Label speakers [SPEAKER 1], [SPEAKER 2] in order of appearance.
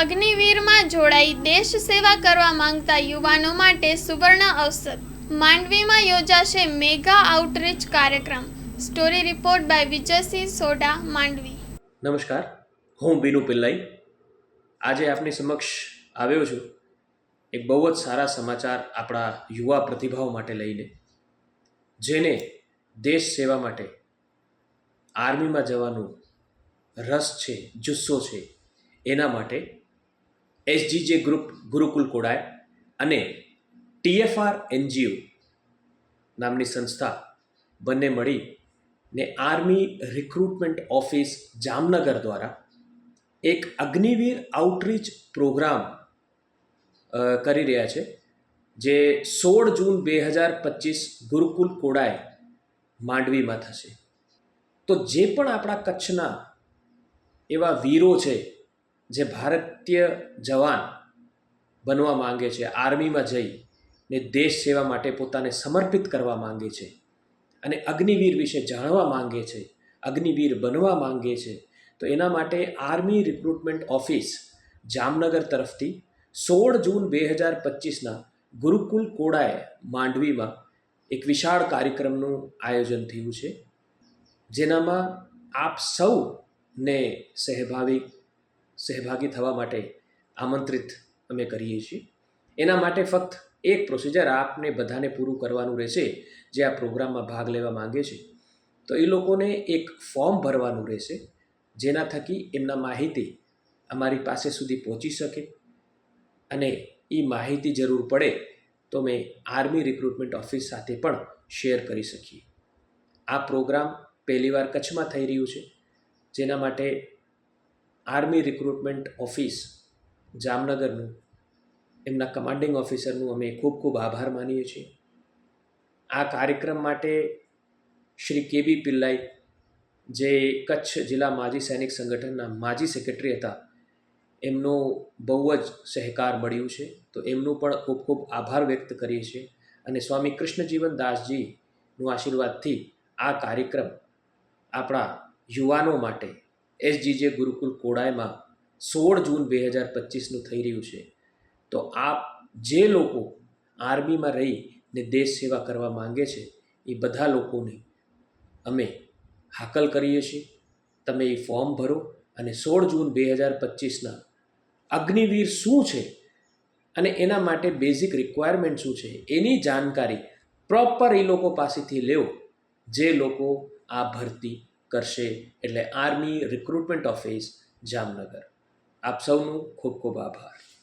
[SPEAKER 1] અગ્નિવીરમાં જોડાઈ દેશ સેવા કરવા માંગતા યુવાનો માટે સુવર્ણ અવસર. માંડવીમાં યોજાશે મેગા આઉટરીચ કાર્યક્રમ. Story report by Vijaysinh Sodha, Mandvi.
[SPEAKER 2] નમસ્કાર, હું બીનુ પિલ્લાઈ. આજે આપની સમક્ષ આવ્યો છું એક બહુ જ સારા સમાચાર આપણા યુવા પ્રતિભાવ માટે લઈને, જેને દેશ સેવા માટે આર્મીમાં જવાનું રસ છે, જુસ્સો છે, એના માટે એસજીજે ગ્રુપ ગુરુકુલ કોડાય અને ટીએફઆર એનજીઓ નામની સંસ્થા બંને મળી ને આર્મી રિક્રુટમેન્ટ ઓફિસ જામનગર દ્વારા એક અગ્નિવીર આઉટરીચ પ્રોગ્રામ કરી રહ્યા છે, જે સોળ જૂન બે હજાર પચીસ ગુરુકુલ કોડાય માંડવીમાં થશે. તો જે પણ આપણા કચ્છના એવા વીરો છે જે ભારતીય જવાન બનવા માંગે છે, આર્મીમાં જઈ ને દેશ સેવા માટે પોતાને સમર્પિત કરવા માંગે છે અને અગ્નિવીર વિશે જાણવા માંગે છે, અગ્નિવીર બનવા માંગે છે, તો એના માટે આર્મી રિક્રુટમેન્ટ ઓફિસ જામનગર તરફથી સોળ જૂન બે હજાર પચીસના ગુરુકુલ કોડાએ માંડવીમાં એક વિશાળ કાર્યક્રમનું આયોજન થયું છે. જેનામાં આપ સૌને સહભાગી સહભાગી થવા માટે આમંત્રિત અમે કરીએ છીએ. એના માટે ફક્ત એક પ્રોસિજર આપને બધાને પૂરું કરવાનું રહેશે, જે આ પ્રોગ્રામમાં ભાગ લેવા માંગે છે. તો એ લોકોને એક ફોર્મ ભરવાનું રહેશે, જેના થકી એમના માહિતી અમારી પાસે સુધી પહોંચી શકે અને એ માહિતી જરૂર પડે તો મેં આર્મી રિક્રુટમેન્ટ ઓફિસ સાથે પણ શેર કરી શકીએ. આ પ્રોગ્રામ પહેલીવાર કચ્છમાં થઈ રહ્યું છે, જેના માટે આર્મી રિક્રુટમેન્ટ ઓફિસ જામનગરનું, એમના કમાન્ડિંગ ઓફિસરનું અમે ખૂબ ખૂબ આભાર માનીએ છીએ. આ કાર્યક્રમ માટે શ્રી કે બી પિલ્લાઈ, જે કચ્છ જિલ્લા માજી સૈનિક સંગઠનના માજી સેક્રેટરી હતા, એમનો બહુ જ સહકાર મળ્યું છે. તો એમનું પણ ખૂબ ખૂબ આભાર વ્યક્ત કરીએ છીએ અને સ્વામી કૃષ્ણજીવન દાસજીનું આશીર્વાદથી આ કાર્યક્રમ આપણા યુવાનો માટે એસજીજે ગુરુકુલ કોડાયમાં સોળ જૂન બે હજાર પચીસનું થઈ રહ્યું છે. તો આપ જે લોકો આર્મીમાં રહીને દેશ સેવા કરવા માંગે છે, એ બધા લોકોને અમે હાકલ કરીએ છીએ. તમે એ ફોર્મ ભરો અને સોળ જૂન બે હજાર પચીસના અગ્નિવીર શું છે અને એના માટે બેઝિક રિક્વાયરમેન્ટ શું છે, એની જાણકારી પ્રોપર એ લોકો પાસેથી લેવો, જે લોકો આ ભરતી કરશે એટલે આર્મી રિક્રુટમેન્ટ ઓફિસ જામનગર. આપ સૌનું ખૂબ ખૂબ આભાર.